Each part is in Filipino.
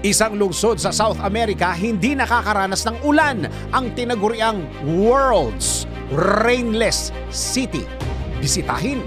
Isang lungsod sa South America hindi nakakaranas ng ulan ang tinaguriang World's Rainless City. Bisitahin.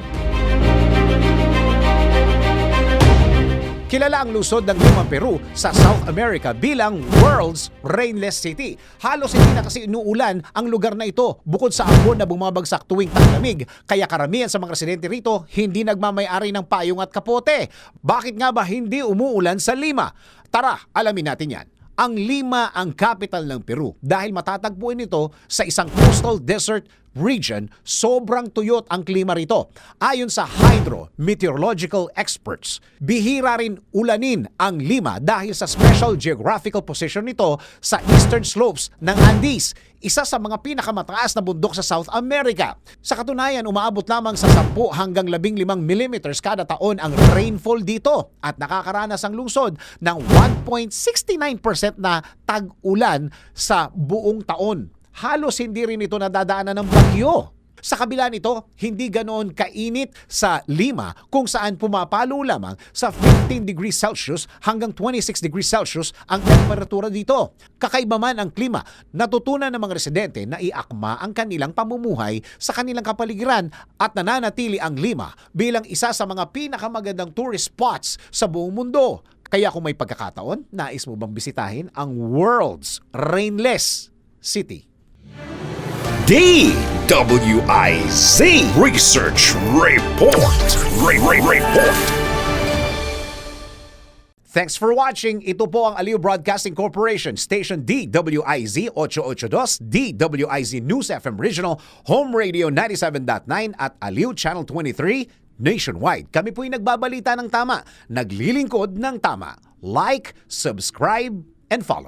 Kilala ang lungsod ng Lima, Peru sa South America bilang World's Rainless City. Halos hindi na kasi inuulan ang lugar na ito bukod sa ambon na bumabagsak tuwing taglamig. Kaya karamihan sa mga residente rito hindi nagmamayari ng payong at kapote. Bakit nga ba hindi umuulan sa Lima? Tara, alamin natin yan. Ang Lima ang capital ng Peru dahil matatagpuan ito sa isang coastal desert region, sobrang tuyot ang klima rito. Ayon sa hydro-meteorological experts, bihira rin ulanin ang Lima dahil sa special geographical position nito sa eastern slopes ng Andes, isa sa mga pinakamataas na bundok sa South America. Sa katunayan, umaabot lamang sa 10 hanggang 15 millimeters kada taon ang rainfall dito at nakakaranas ang lungsod ng 1.69% na tag-ulan sa buong taon halos hindi rin ito nadadaanan ng bagyo. Sa kabila nito, hindi ganoon kainit sa Lima kung saan pumapalo lamang sa 15 degrees Celsius hanggang 26 degrees Celsius ang temperatura dito. Kakaiba man ang klima, natutunan ng mga residente na iakma ang kanilang pamumuhay sa kanilang kapaligiran at nananatili ang Lima bilang isa sa mga pinakamagandang tourist spots sa buong mundo. Kaya kung may pagkakataon, nais mo bang bisitahin ang world's rainless city? DWIZ Research Report. Re- Re- Report. Thanks for watching. Ito po ang Aliw Broadcasting Corporation, Station DWIZ 882, DWIZ News FM Regional, Home Radio 97.9 at Aliw Channel 23 nationwide. Kami po'y nagbabalita ng tama, naglilingkod ng tama. Like, subscribe, and follow.